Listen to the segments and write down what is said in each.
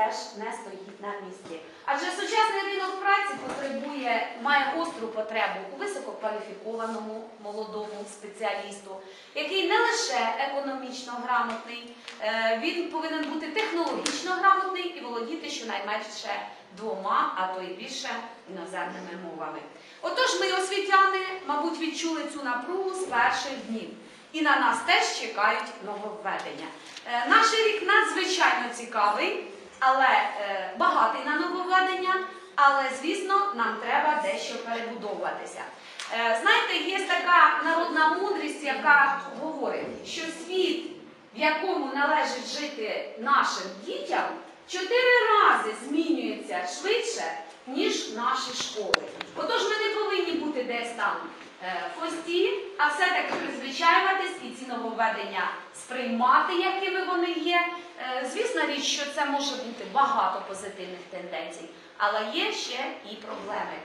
теж не стоїть на місці. Адже сучасний ринок праці потребує, має гостру потребу у висококваліфікованому молодому спеціалісту, який не лише економічно грамотний, е, він повинен бути технологічно грамотний і володіти щонайменше двома, а то й більше іноземними мовами. Отож, ми, освітяни, мабуть, відчули цю напругу з перших днів. І на нас теж чекають нововведення. Е, Наш рік надзвичайно цікавий, але е, багатий на нововведення, але, звісно, нам треба дещо перебудовуватися. Е, Знаєте, є така народна мудрість, яка говорить, що світ, в якому належить жити нашим дітям, чотири рази змінюється швидше, ніж наші школи. Отож, ми не повинні бути десь там е, в хвості, а все-таки призвичаюватись і ці нововведення сприймати, якими вони є. Е, Звісна річ, що це може бути багато позитивних тенденцій, але є ще і проблеми.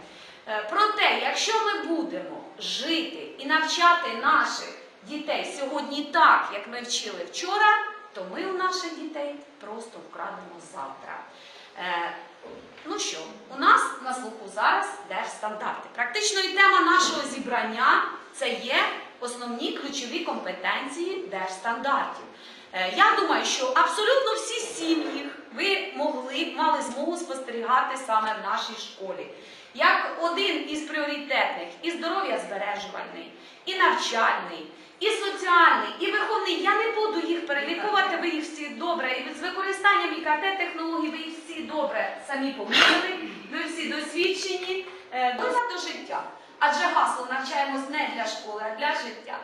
Е, Проте, якщо ми будемо жити і навчати наших дітей сьогодні так, як ми вчили вчора, то ми у наших дітей просто вкрадемо завтра. Е, Ну що, у нас на слуху зараз держстандарти. Практично і тема нашого зібрання це є основні ключові компетенції держстандартів. Е, Я думаю, що абсолютно всі сім'ї ви могли мали змогу спостерігати саме в нашій школі. Як один із пріоритетних і здоров'я збережувальний, і навчальний, і соціальний, і виховний. Я не буду їх перелікувати, ви їх всі добре. І з використанням ІКТ технологій ви їх всі добре самі помітили, ви всі досвідчені е, до життя. Адже гасло навчаємось не для школи, а для життя.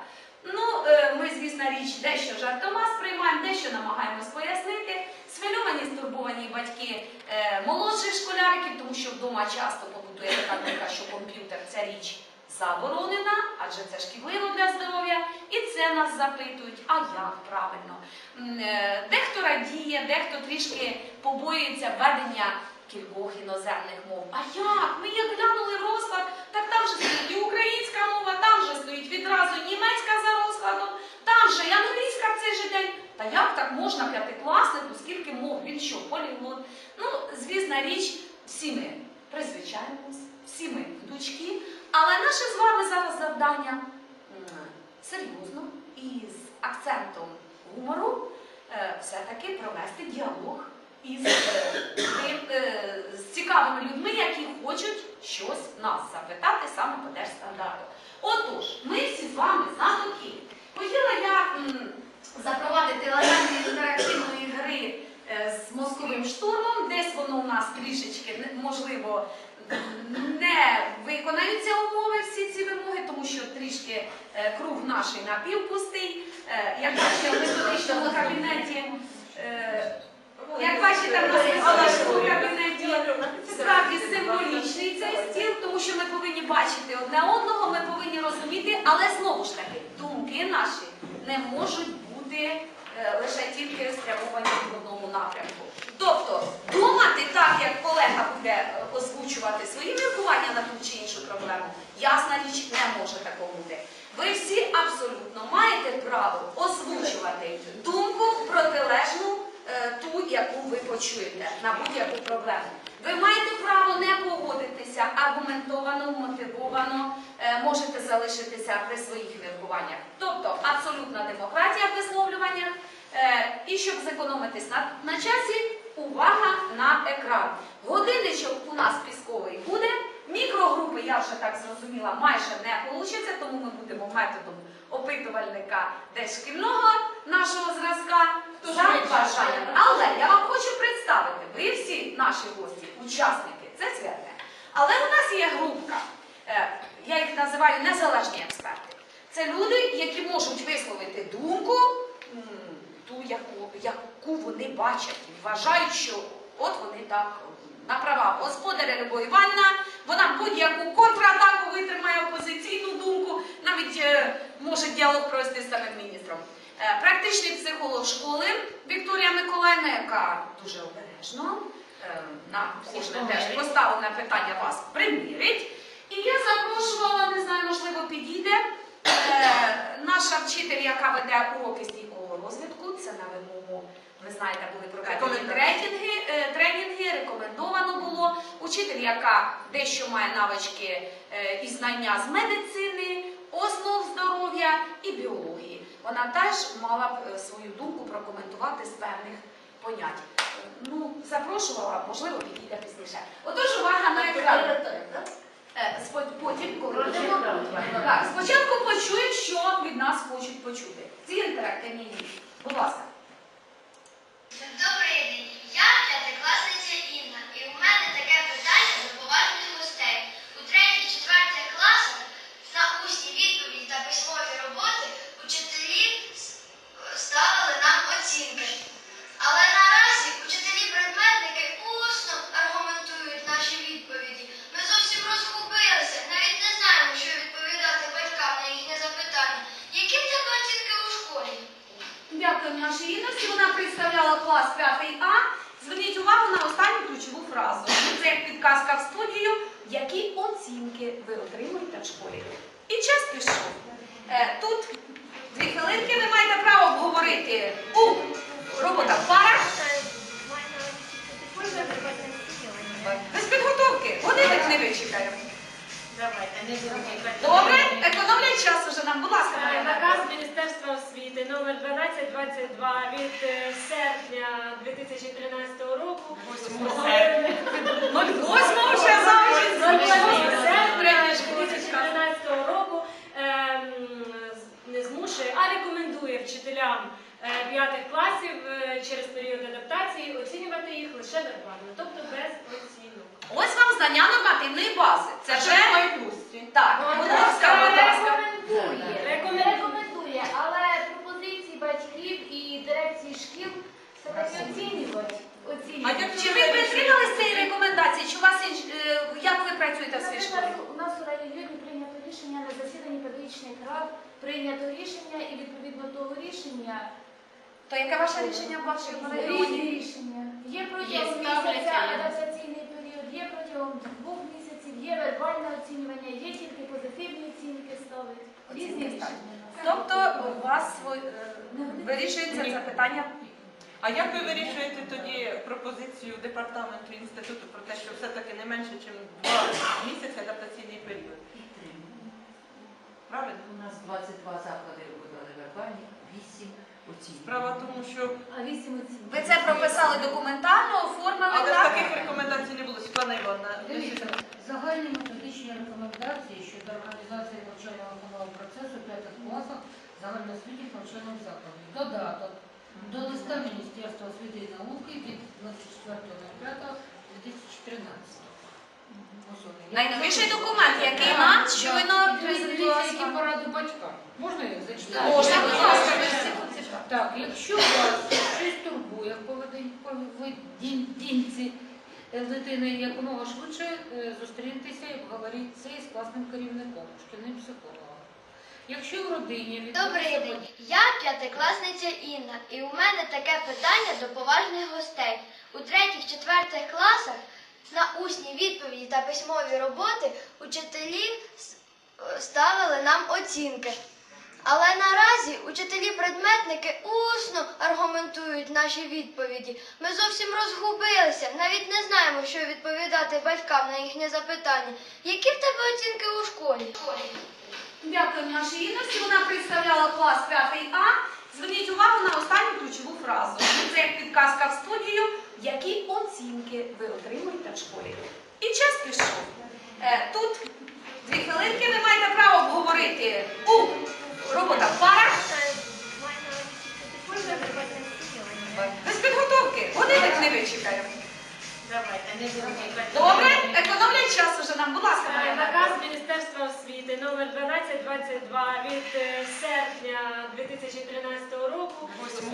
Ну, е, ми, звісно, річ дещо жартома сприймаємо, дещо намагаємось пояснити. Схвильовані, стурбовані батьки е, молодших школяриків, тому що вдома часто побутує така думка, що комп'ютер це річ заборонена, адже це шкідливо для здоров'я, і це нас запитують, а як правильно. Е, Дехто радіє, дехто трішки побоюється введення кількох іноземних мов. А як? Ми як глянули розклад, так там же стоїть і українська мова, там же стоїть відразу німецька за розкладом, там же і англійська в цей же день. Та як так можна п'ятикласнику, скільки мов? Він що, поліглот? Ну, звісна річ, всі ми призвичаємось, всі ми дочки, але наше з вами зараз завдання серйозно і з акцентом гумору е, все-таки провести діалог із е, е, з цікавими людьми, які хочуть щось нас запитати саме по держстандарту. Отож, ми всі з вами знатоки. Хотіла я запровадити елементи інтерактивної гри е, з мозковим штурмом. Десь воно у нас трішечки можливо не виконаються умови всі ці вимоги, тому що трішки круг наш напівпустий. Як бачите, в методичному кабінеті. Як бачите, в нас в кабінеті справді символічний цей стіл, тому що ми повинні бачити одне одного, ми повинні розуміти, але знову ж таки, думки наші не можуть бути е, лише тільки спрямовані в одному напрямку. Тобто думати так, як колега буде е, озвучувати свої міркування на ту чи іншу проблему, ясна річ не може такого бути. Ви всі абсолютно маєте право озвучувати думку протилежну е, ту, яку ви почуєте на будь-яку проблему. Ви маєте право не погодитися аргументовано, мотивовано, е, можете залишитися при своїх міркуваннях. Тобто абсолютна демократія в висловлюваннях. Е, І щоб зекономитись на, на часі, увага на екран. Годинничок у нас пісковий буде. Мікрогрупи, я вже так зрозуміла, майже не вийде, тому ми будемо методом опитувальника десь шкільного нашого зразка за бажанням. Але я вам хочу представити, ви всі наші гості, учасники, це святе. Але у нас є групка, е, я їх називаю незалежні експерти. Це люди, які можуть висловити думку, ту, яку, яку вони бачать і вважають, що от вони так на права господаря Любов Іванівна, вона будь-яку контратаку витримає опозиційну думку, навіть е, може діалог провести з самим міністром. Е, практичний психолог школи Вікторія Миколаївна, яка дуже обережно е, на кожне теж поставлене питання вас примірить. І я запрошувала, не знаю, можливо, підійде наша вчитель, яка веде уроки стійкого розвитку. Це на вимогу, ви знаєте, були проведені трекінги, е, трекінги учитель, яка дещо має навички е, і знання з медицини, основ здоров'я і біології. Вона теж мала б е, свою думку прокоментувати з певних понять. Ну, запрошувала, можливо, підійде пізніше. Отож, увага на екран. Потім. Так, спочатку почують, що від нас хочуть почути. Ці інтерактивні дії. Будь ласка. Добрий день, я п'ятикласниця Інна, і у мене таке питання до поважних гостей. У третіх-четвертих класах на усні відповіді та письмові роботи учителі с- ставили нам оцінки. Але наразі учителі-предметники усно аргументують наші відповіді. Ми зовсім розгубилися, навіть не знаємо, що відповідати батькам на їхнє запитання. Які в тебе оцінки у школі? Дякую нашій Інносі. Вона представляла клас 5 А. Зверніть увагу на останню ключову фразу. Це як підказка в студію, які оцінки ви отримуєте в школі. І час пішов. Е, тут дві хвилинки ви маєте право обговорити у робота в парах без підготовки. Годинник не вичекаємо. Давайте, не будемо. Добре? Економлять час уже нам, будь ласка, Е, Мар'яна. Наказ Міністерства освіти номер 1222 від е, серпня 2013 року. 08 вже завжди. 08 серпня Раніше було чекати. 2013 року ем, не змушує, а рекомендує вчителям е, п'ятих класів е, через період адаптації оцінювати їх лише вербально, тобто без оцінок. Ось вам знання нормативної бази. Це вже так. Ну, Будь так, ласка, будь ласка. Рекомендує. Але батьків і дирекції шкіл все-таки оцінювати. Чи ви притримались цієї рекомендації? Чи у вас інш- е, як ви працюєте в своїй школі? Наприклад, у нас у районі прийнято рішення на засіданні педагогічних рад, прийнято рішення і відповідно того рішення То яке ваше рішення в вашому різні районі? рішення. Є Є, протягом ставляться, місяця є. адаптаційний період, є протягом двох місяців, є вербальне оцінювання, є тільки позитивні оцінки ставить. Різні рішення. Тобто у вас е, вирішується це питання. А як ви вирішуєте тоді пропозицію департаменту інституту про те, що все-таки не менше, ніж два місяці адаптаційний період? Правильно? У нас 22 заклади виконали вербальні, 8 оцінювали. Справа в тому, що А вісім оцінок. Ви це прописали документально, оформили але так? таких рекомендацій не було. Світлана Івановна, Дивіться, загальні методичні рекомендації щодо організації процесу п'ятих класах загальноосвітніх навчальних закладів. Додаток до листа Міністерства освіти і науки від 24.05.2013. Ось вони. Найновіший документ, який нам щойно презентував. поради батькам. Можна їх зачитати? Можна, будь ласка. Так, якщо вас щось турбує поведінці е, дитини, якомога швидше е, зустріньтеся і поговоріть це із класним керівником, шкільним психологом. Якщо в родині Добрий день, я п'ятикласниця Інна, і у мене таке питання до поважних гостей. У третіх-четвертих класах на усні відповіді та письмові роботи учителі ставили нам оцінки. Але наразі учителі-предметники усно аргументують наші відповіді. Ми зовсім розгубилися, навіть не знаємо, що відповідати батькам на їхнє запитання. Які в тебе оцінки у школі? Дякую нашій Інносі. Вона представляла клас 5 А. Зверніть увагу на останню ключову фразу. Це як підказка в студію, які оцінки ви отримуєте в школі. І час пішов. Е, тут дві хвилинки ви маєте право обговорити у робота в парах без підготовки. Годинник не вичекаємо. Давайте, не. Добре? Економлять час уже нам, будь ласка, Е. Наказ Міністерства освіти номер 1222 від е, серпня 2013 року. 08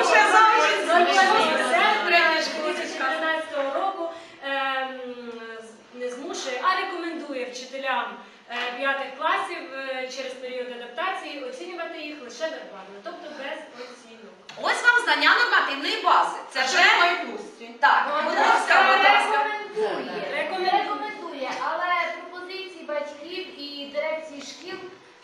вже завжди. 08 серпня Раніше 2013 року ем, з- не змушує, а рекомендує вчителям е, п'ятих класів е, через період адаптації оцінювати їх лише вербально, тобто без оцінок. Ось вам знання нормативної бази. Це вже майбутнє. так. Будь ласка, будь ласка. Рекомендує. Рекомендує. Але пропозиції батьків і дирекції шкіл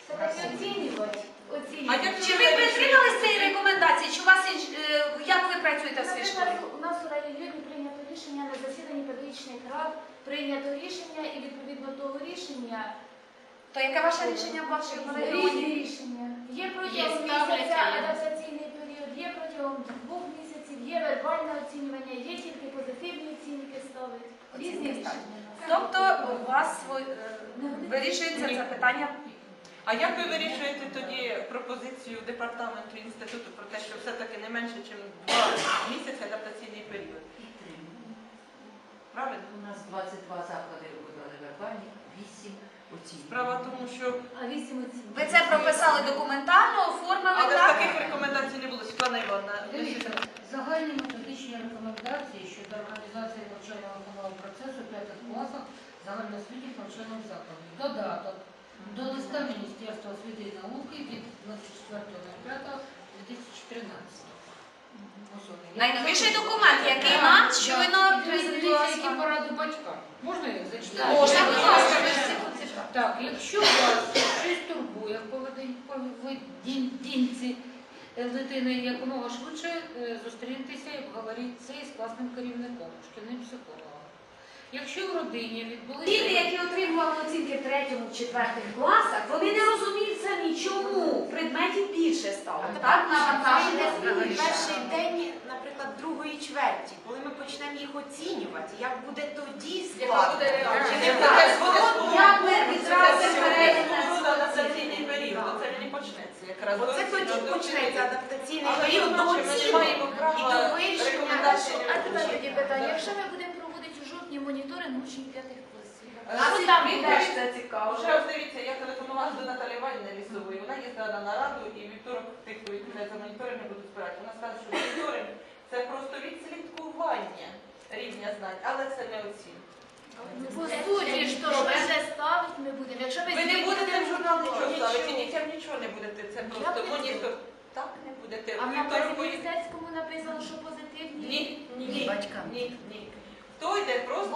оцінювати. А оцінювати. як Чи ви притримались цієї рекомендації? Чи у вас е, як ви працюєте свої Наприклад, школи. у нас у районі прийнято рішення на засіданні педагогічних рад, прийнято рішення і відповідно того рішення То яке ваше рішення в вашому різні рішення. Є протягом ставляться, місяця адаптаційний протягом двох місяців, є вербальне оцінювання, є тільки позитивні оцінки ставить. Різні рішення. Тобто у вас свої- е, вирішується це питання. А як ви вирішуєте тоді пропозицію департаменту інституту про те, що все-таки не менше, ніж два місяці адаптаційний період? Правильно? У нас 22 заклади подали вербальні, 8 оцінюємо. Справа в тому, що А вісім оцінок. Ви це прописали документально, оформили але так? таких рекомендацій не було. Світлана Івановна, Дивіться, загальні методичні рекомендації щодо організації навчального процесу в п'ятих класах загальноосвітніх навчальних закладів. Додаток до листа Міністерства освіти і науки від 24.05.2013. Ось він. Найновіший документ, який нам щойно які поради батькам. Можна я зачитаю? Можна, будь ласка, Так, якщо вас щось турбує в поведін- поведінці е, дитини, якомога швидше е, зустріньтеся і обговоріть це із класним керівником, шкільним психологом. Якщо в родині відбулися... Діти, які отримували оцінки в третьому, четвертих класах, вони не розуміють самі, чому предметів більше стало. Так, навантаження перший чверті, коли ми почнемо їх оцінювати, як буде тоді складно? Не? Як ми відразу перейдемо адаптаційний період, це і почнеться якраз. Оце тоді почнеться адаптаційний період до ми маємо оцінки права і до не А тепер тоді питання. Якщо ми будемо проводити у жовтні моніторинг учнів п'ятих класів, Нас там це цікаво. Вже ось дивіться, я телефонувала до Наталі Іванівни Лісової. Вона їздила на нараду і вівторок тих, хто відповідає за моніторинг, не будуть збирати. Вона сказала, що моніторинг це просто відслідкування рівня знань, але це не оцінка. Ну, По суті, ж то, що вже ставить ми будемо. Якщо ми Ви не будете в журнал нічого ставити, ні, дітям нічого не будете. Це просто монітор. Так не будете. А в Вівторок міністерському написано, що позитивні. Ні, ні, Батькам. ні, ні. Хто йде просто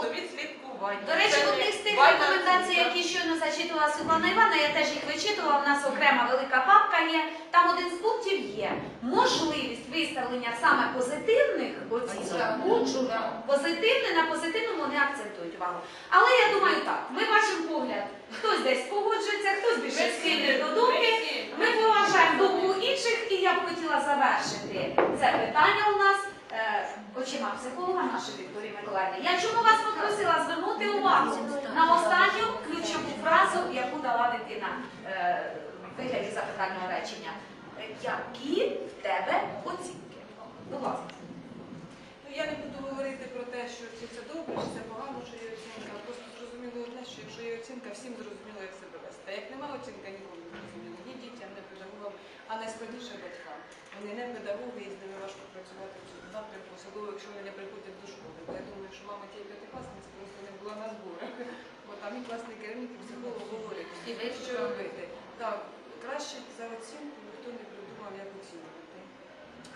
відслідкування. До речі, Це в одних з тих рекомендацій, які щойно зачитувала Світлана Івановна, я теж їх вичитувала, в нас окрема велика папка є. Там один з пунктів є можливість виставлення саме позитивних оцінок. Позитивне на позитивному не акцентують увагу. Але я думаю так, ми бачимо погляд, хтось десь погоджується, хтось більше схильний до думки. Ми поважаємо думку інших, і я б хотіла завершити це питання у нас очима психолога нашої Вікторії Миколаївни. Я чому вас попросила звернути увагу на останню ключову фразу, яку дала дитина е, в вигляді запитального речення. Е, Які в тебе оцінки? Будь ласка. Ну, я не буду говорити про те, що це добре, чи це погано, що є оцінка. Просто зрозуміло одне, що якщо є оцінка, всім зрозуміло, як себе вести. А як немає оцінка, нікому не зрозуміло. Ні дітям, ні педагогам, а найскладніше батькам. Вони не педагоги і з ними важко працювати в цьому напрямку, особливо якщо вони не приходять до школи. Бо я думаю, що мама тієї п'ятикласниці просто не була на зборах. Бо там і класний керівник, і психолог говорить, І що робити. Так, краще за оцінку ніхто не придумав, як оцінювати.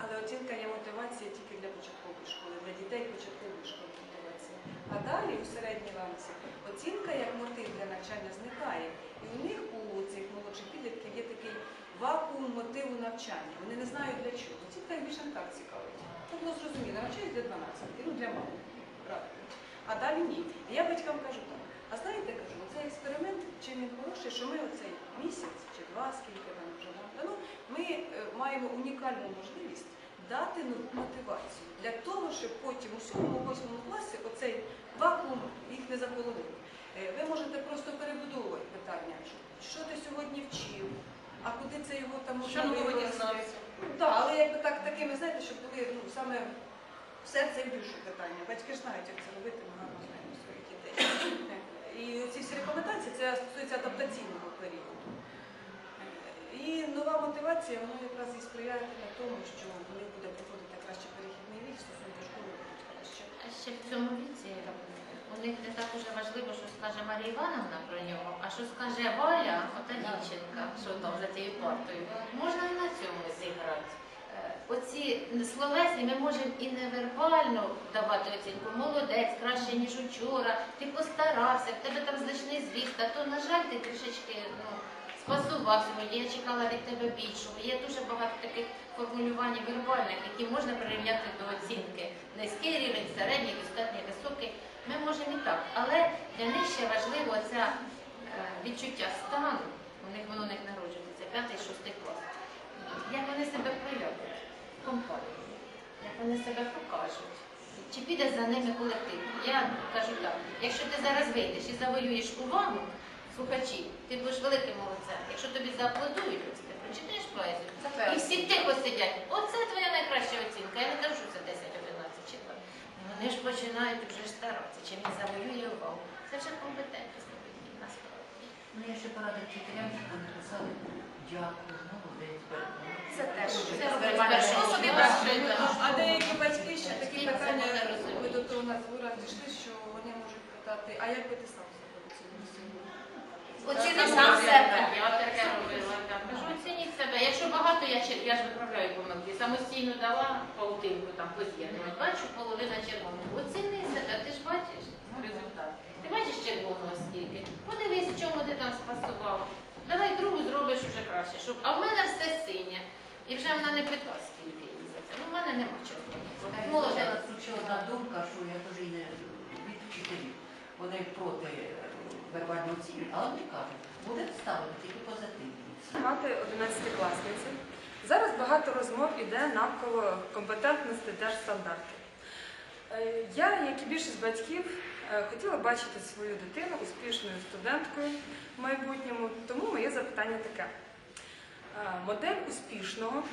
Але оцінка є мотивація тільки для початкової школи, для дітей початкової школи мотивація. А далі у середній ланці оцінка як мотив для навчання зникає. І у них у цих молодших підлітків є такий вакуум мотиву навчання. Вони не знають для чого. Їх більше не так цікавить. Було зрозуміло, навчають для 12, ну для мами. А далі ні. Я батькам кажу так. А знаєте, кажу, цей експеримент чим він хороший, що ми оцей місяць чи два, скільки там вже нам ми е, маємо унікальну можливість дати ну, мотивацію для того, щоб потім у сьомому, восьмому класі оцей вакуум їх не заполонив. Е, Ви можете просто перебудовувати питання, що ти сьогодні вчив, а куди це його там можна? Ну, Так, але якби так такими, знаєте, щоб були ну, саме в серце і в душу питання. Батьки ж знають, як це робити, ми гарно знаємо своїх дітей. І ці всі рекомендації це стосується адаптаційного періоду. І нова мотивація, вона якраз і сприяє тому, що вони буде проходити краще перехідний вік, стосунки школи будуть краще. А ще в цьому віці у них не так уже важливо, що скаже Марія Івановна про нього, а що скаже Валя, ота дівчинка, що там за цією партою. Можна і на цьому зіграти. Е, Оці словесні ми можемо і невербально давати оцінку. Молодець, краще, ніж учора, ти постарався, в тебе там значний зріст, а то, на жаль, ти трішечки ну, спасував сьогодні, я чекала від тебе більшого. Є дуже багато таких формулювань вербальних, які можна прирівняти до оцінки. Низький рівень, середній, достатньо високий. Ми можемо і так. Але для них ще важливо це відчуття стану. У них воно них народжується, п'ятий, шостий клас. Як вони себе проявлять в компанії, як вони себе покажуть. Чи піде за ними колектив? Я кажу так, якщо ти зараз вийдеш і завоюєш увагу слухачів, ти будеш великим молодцем. Якщо тобі зааплодують, ти прочитаєш поезію, і всі тихо сидять. Оце твоя найкраща оцінка. Я не кажу, що це 10, 11 чи 2. Вони ж починають вже старатися, чим він завоює увагу. Це вже компетентність такий, насправді. Ну, я ще порадив вчителям, щоб вони писали дякую, молодець, Беркут». Це теж. Це робить першу собі А деякі батьки ще такі питання ви до того на зборах дійшли, що вони можуть питати, а як би ти сам зробив цю місію? Оціни сам себе. Я таке робила. так. Кажу, оцініть себе. Якщо багато, я, я ж виправляю помилки. Самостійно дала паутинку там поз'єднувати. Бачу, половина червоного. Оціни себе, ти ж бачиш результат. Ти бачиш червоного скільки? Подивись, в чому ти там спасував. Давай другу зробиш уже краще. Щоб... А в мене все синє. І вже вона не пита, скільки їй за це. Ну, в мене нема червоного. Молодець. Тут ще одна думка, що я теж і не від вчителів. Вони проти е, вербального оцінювання, але вони кажуть, буде ставити тільки позитивні. Мати 11 класниці. Зараз багато розмов іде навколо компетентності держстандартів. Е, Я, як і більшість батьків, е, хотіла бачити свою дитину успішною студенткою в майбутньому, тому моє запитання таке. Е, Модель успішного,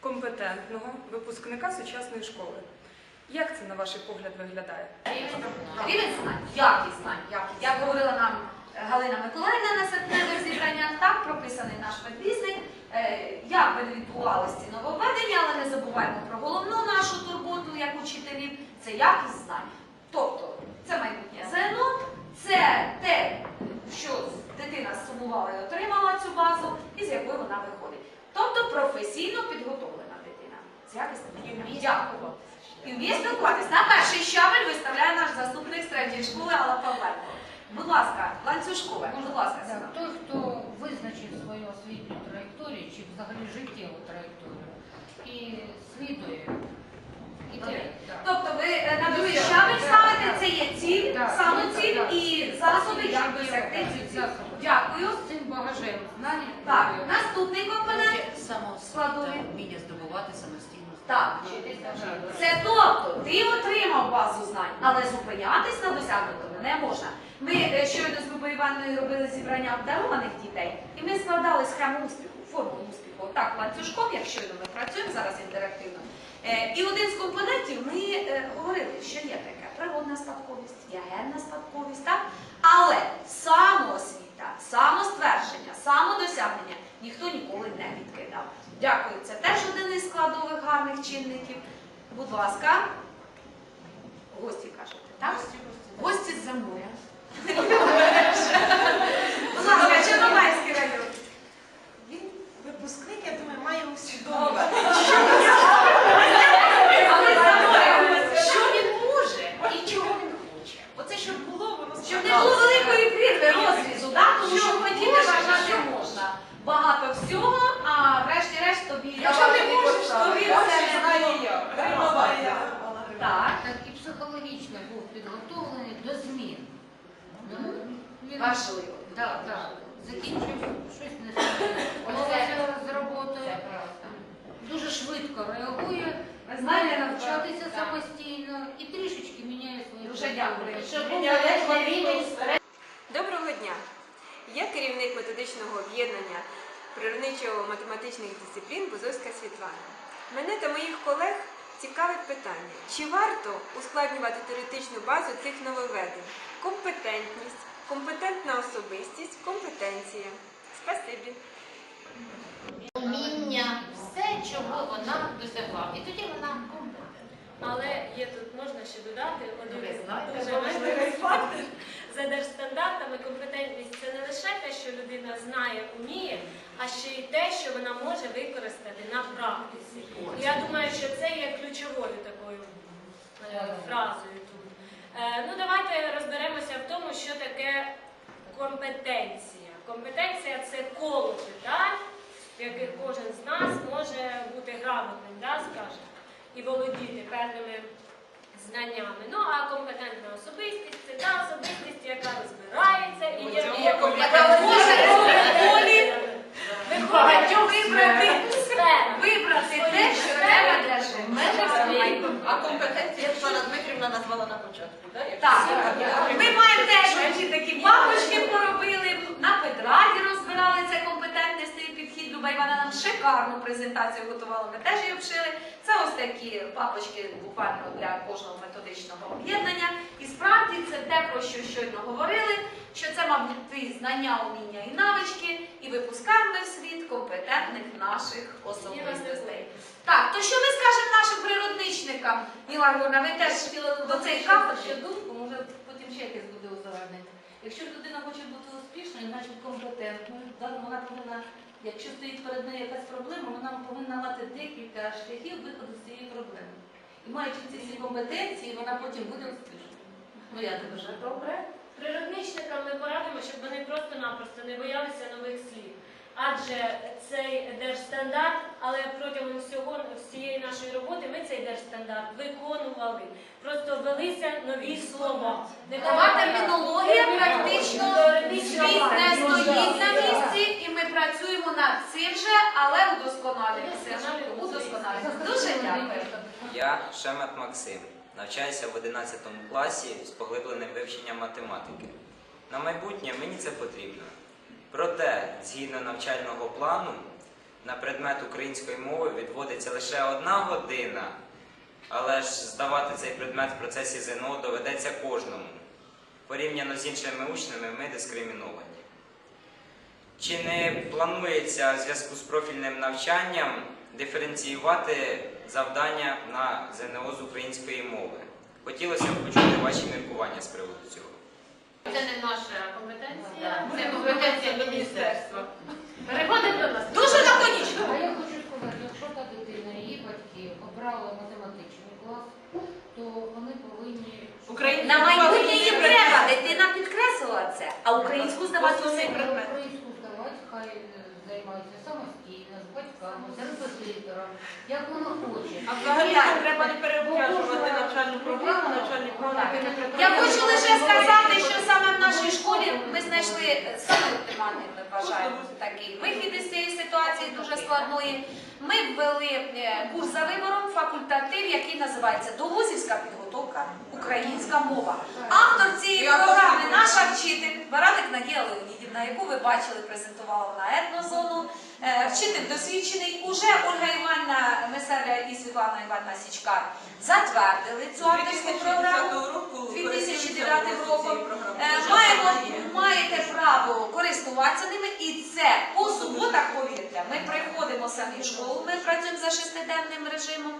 компетентного випускника сучасної школи. Як це, на ваш погляд, виглядає? Рівень знань, якість знань. Як говорила нам Галина Миколаївна на серпневих зібраннях, так прописаний наш підписник. Е, Як би не відбувалися ці нововведення, але не забуваємо про головну нашу турботу як учителів, це якість знань. Тобто це майбутнє ЗНО, це те, що дитина сумувала і отримала цю базу, і з якої вона виходить. Тобто професійно підготовлена дитина. З якісним Дякую. І вміє спілкуватись. На перший щабель виставляє наш заступник з третьої школи Алла Павленко. Будь ласка, ланцюжкове, будь ласка, Так, Сина. той, хто визначив свою освітню траєкторію чи взагалі життєву траєкторію і слідує ідеї. так. Тобто ви е, на другий щабель ставите, це є ціль, Так, самоціль так, і засоби, як досягти цю ціль. засоби. Дякую. З цим багажем знань. Так, е, наступний компонент. Складові. вміння здобувати самостійно. Так. Це тобто ти отримав базу знань, але зупинятись на досягнутому не можна. Ми е, щойно з Любою Івановною робили зібрання обдарованих дітей, і ми складали схему успіху, формулу успіху. Так, ланцюжком, як щойно ми працюємо зараз інтерактивно. Е, І один з компонентів ми е, говорили, що є таке природна спадковість, є генна спадковість, так? Але самоосвіта, самоствердження, самодосягнення ніхто ніколи не відкидав. Дякую, це теж один із складових гарних чинників. Будь ласка, гості кажете, так? Гості з-за моря. Будь ласка, Чорнобайський район. Він випускник, я думаю, має усвідомлювати. Але за моря, що він може і чого він хоче? Оце щоб було, воно Щоб не було великої прірви розрізу, да? тому що хотіти вважати можна. Багато всього, а врешті-решт тобі Якщо не давати можеш, підстави. то він це не знає як. Тренування. Так. Так, і психологічно був підготовлений до змін. Ну, він- Важливо. Так, так. Закінчив щось не зробив з роботою. Це правда. Дуже швидко реагує, Ви знає знаєте, навчатися так. самостійно і трішечки міняє свої Дуже дякую. Щоб був належний рівень Доброго дня! Я керівник методичного об'єднання природничо-математичних дисциплін Бузовська Світлана. Мене та моїх колег цікавить питання, чи варто ускладнювати теоретичну базу цих нововведень? Компетентність, компетентна компетенція. Спасибі. Уміння, все, чого вона досягла. І тоді вона. Але є тут можна ще додати один дуже важливий. За держстандартами компетентність це не лише те, що людина знає, уміє, а ще й те, що вона може використати на практиці. І Я думаю, що це є ключовою такою е, фразою тут. Е, Ну, давайте розберемося в тому, що таке компетенція. Компетенція це коло питань, в яких кожен з нас може бути грамотним, да, скажімо, і володіти певними знаннями. Ну а компетентна особистість це та особистість, яка розбирається і є Яка Яка може в полі багатьох вибрати. вибрати те, що треба для життя. А компетенції Оксана Дмитрівна назвала на початку, так? Так, ми маємо теж такі папочки поробили, на педраді розбирали це компетентність і підхід. Люба Івана нам шикарну презентацію готувала, ми теж її вшили. Це ось такі папочки буквально для кожного методичного об'єднання. І справді це те, про що щойно говорили, що це, мабуть, ті знання, уміння і навички, і випускаємо в світ компетентних наших особистостей. Так, то що ми скажемо нашим природничникам? Ніла Григорівна, ви теж до цієї кафедри? ще думку, може потім ще узагальнення. Якщо людина хоче бути успішною, значить компетентною, вона повинна, якщо стоїть перед нею якась проблема, вона повинна мати декілька шляхів виходу з цієї проблеми. І маючи ці всі компетенції, вона потім буде успішною. Ну я так вважаю. Добре. Природничникам ми порадимо, щоб вони просто-напросто не боялися нових слів. Адже цей держстандарт, але протягом всього всієї нашої роботи ми цей держстандарт виконували. Просто ввелися нові слова. Нова термінологія практично світ не стоїть на місці, і ми працюємо над цим же, але удосконалюємося. Удосконалюємося. Дуже дякую. Я Шемет Максим. Навчаюся в 11 класі з поглибленим вивченням математики. На майбутнє мені це потрібно. Проте, згідно навчального плану, на предмет української мови відводиться лише одна година, але ж здавати цей предмет в процесі ЗНО доведеться кожному. Порівняно з іншими учнями ми дискриміновані. Чи не планується в зв'язку з профільним навчанням диференціювати завдання на ЗНО з української мови? Хотілося б почути ваші міркування з приводу цього. Це не наша компетенція, це компетенція міністерства. Переходимо до нас. Дуже лаконічно. А я хочу сказати, якщо та дитина, її батьки обрали математичний клас, то вони повинні Українську На майбутнє їм треба. Дитина підкреслила це, а українську здавати Основний усе. предмет. Українську здавати, хай е, займається самостійно, з батьками, з репетитором, як вона хоче. А взагалі нам треба не переобтяжувати навчальну програму, навчальні програми. Я хочу лише сказати, що саме в нашій школі ми знайшли саме оптимальний, ми вважаємо, такий вихід із цієї ситуації дуже складної. Ми ввели е, курс за вибором, факультатив, який називається Довузівська підготовка українська мова. Автор цієї програми наша вчитель Бараник Надія Леонідівна, яку ви бачили, презентувала вона етнозону. Е, Вчитель досвідчений. Уже Ольга Іванна Месерля і Світлана Іванна Січкар затвердили цю авторську програму. 2009 роком. Е, Маємо, маєте право користуватися ними, і це по суботах, повірте, ми приходимо самі в школу, ми працюємо за шестиденним режимом.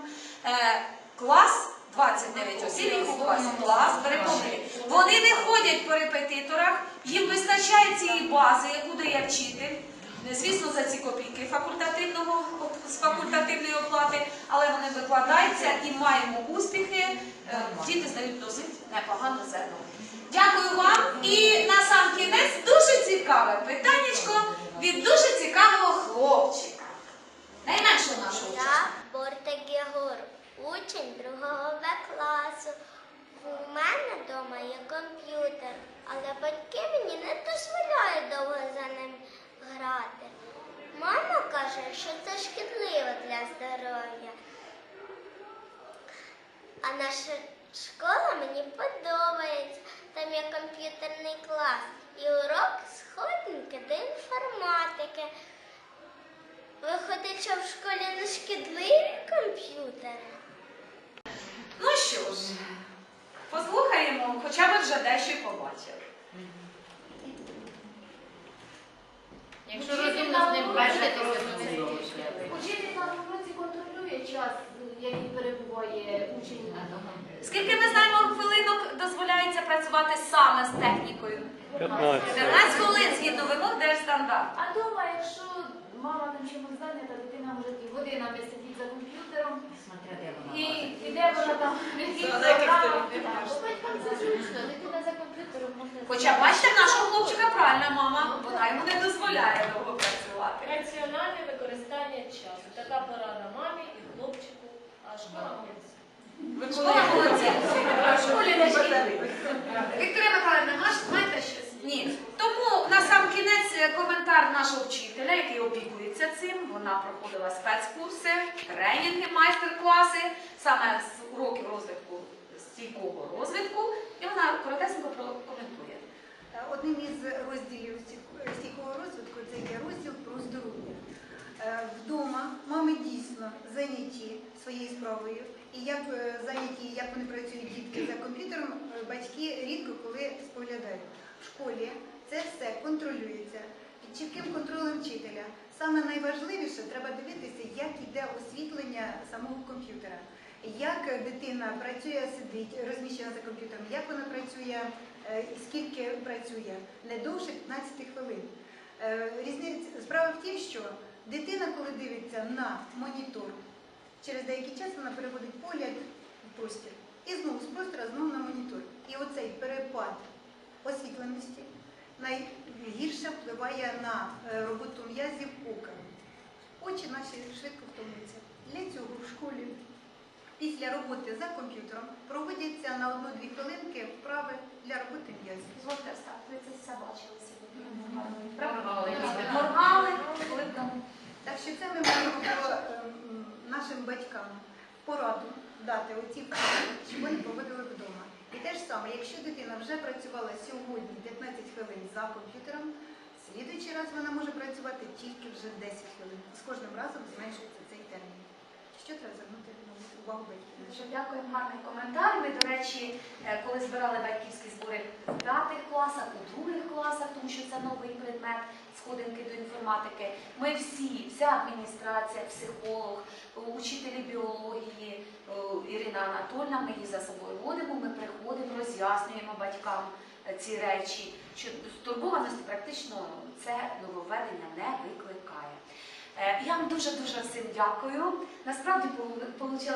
Е, Клас 29 осіб, їх у класі клас, переконані. Вони не ходять по репетиторах, їм вистачає цієї бази, яку дає вчитель. Звісно, за ці копійки факультативного з факультативної оплати, але вони викладаються і маємо успіхи. Е, Діти здають досить непогано зерно. Дякую вам. І на сам кінець дуже цікаве питаннячко від дуже цікавого хлопчика. Найменшого нашого. Я Бортик Єгор, учень другого В класу. У мене вдома є комп'ютер, але батьки мені не дозволяють довго за ним грати. Мама каже, що це шкідливо для здоров'я. А наша школа мені подобається. Там є комп'ютерний клас і урок сходинки до інформатики. Виходить, що в школі не шкідливі комп'ютери. Ну що ж, послухаємо, хоча ви вже дещо побачили. Якщо розумно з ним бачити, то Учитель на уроці контролює час, який перебуває учень. Скільки ми знаємо хвилинок дозволяється працювати саме з технікою? 14 хвилин згідно вимог держстандарту. А дома, якщо мама там чимось зайнята, дитина може і годинами сидіти за комп'ютером, і іде вона там бо батькам це зручно, дитина за комп'ютером можна. Хоча бачите, нашого хлопчика правильна мама, вона йому не дозволяє довго працювати. Раціональне використання часу. Така порада мамі і хлопчику, а школа молодці. Школа молодці. В школі не шкіли. Вікторія Михайловна, маєте щось? Ні. Тому на сам кінець е, коментар нашого вчителя, який опікується цим. Вона проходила спецкурси, тренінги, майстер-класи, саме з уроків розвитку стійкого розвитку. І вона коротесенько прокоментує. Одним із розділів стійко- стійкого розвитку це є розділ про здоров'я. Е, Вдома мами дійсно зайняті своєю справою, і як е, зайняті, як вони працюють дітки за комп'ютером, е, батьки рідко коли споглядають. В школі це все контролюється під чітким контролем вчителя. Саме найважливіше треба дивитися, як йде освітлення самого комп'ютера. Як дитина працює, сидить, розміщена за комп'ютером, як вона працює, е, і скільки працює, не довше 15 хвилин. Різниця справа в тім, що дитина, коли дивиться на монітор, через деякий час вона переводить погляд в простір. І знову з простора знову на монітор. І оцей перепад освітленості найгірше впливає на е, роботу м'язів ока. Очі наші швидко втомлюються. Для цього в школі після роботи за комп'ютером проводяться на 1-2 хвилинки вправи для роботи м'язів. Звольте встати, ви це все бачили сьогодні. Моргали. Моргали, коли там. Так що це ми маємо по ем, нашим батькам пораду дати оці вправи, щоб вони проводили вдома. І те ж саме, якщо дитина вже працювала сьогодні 15 хвилин за комп'ютером, слідуючий раз вона може працювати тільки вже 10 хвилин. З кожним разом зменшується цей термін. Що треба звернути увагу батьків? Дуже дякую, гарний коментар. Ми, до речі, е, коли збирали батьківські збори в п'ятих класах, у других класах, тому що це новий предмет сходинки до інформатики. Ми всі, вся адміністрація, психолог, учителі біології, е, Ірина Анатольна, ми її за собою водимо, ми приходимо, роз'яснюємо батькам е, ці речі, що стурбованості практично це нововведення не викликає. Е, Я вам дуже-дуже всім дякую. Насправді вийшло,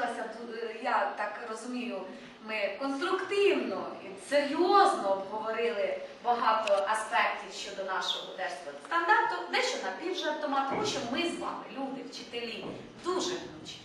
я так розумію, ми конструктивно і серйозно обговорили багато аспектів щодо нашого держстандарту, дещо напівжартома, тому що ми з вами, люди, вчителі, дуже гнучкі.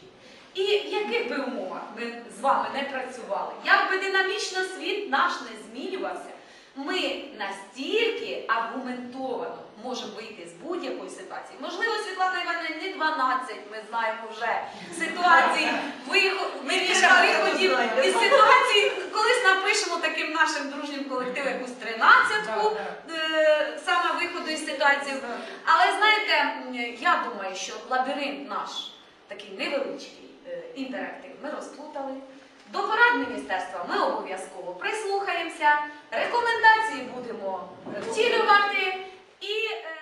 І в яких би умовах ми з вами не працювали, як би динамічно світ наш не змінювався, ми настільки аргументовано можемо вийти з будь-якої ситуації. Можливо, Світлана Івановна, не 12, ми знаємо вже ситуацій виход, виходів із ситуації, колись напишемо таким нашим дружнім колективом якусь тринадцятку е, саме виходу із ситуації. Але знаєте, я думаю, що лабіринт наш такий невеличкий е, інтерактив ми розплутали. До порад міністерства ми обов'язково прислухаємося, рекомендації будемо втілювати. Е,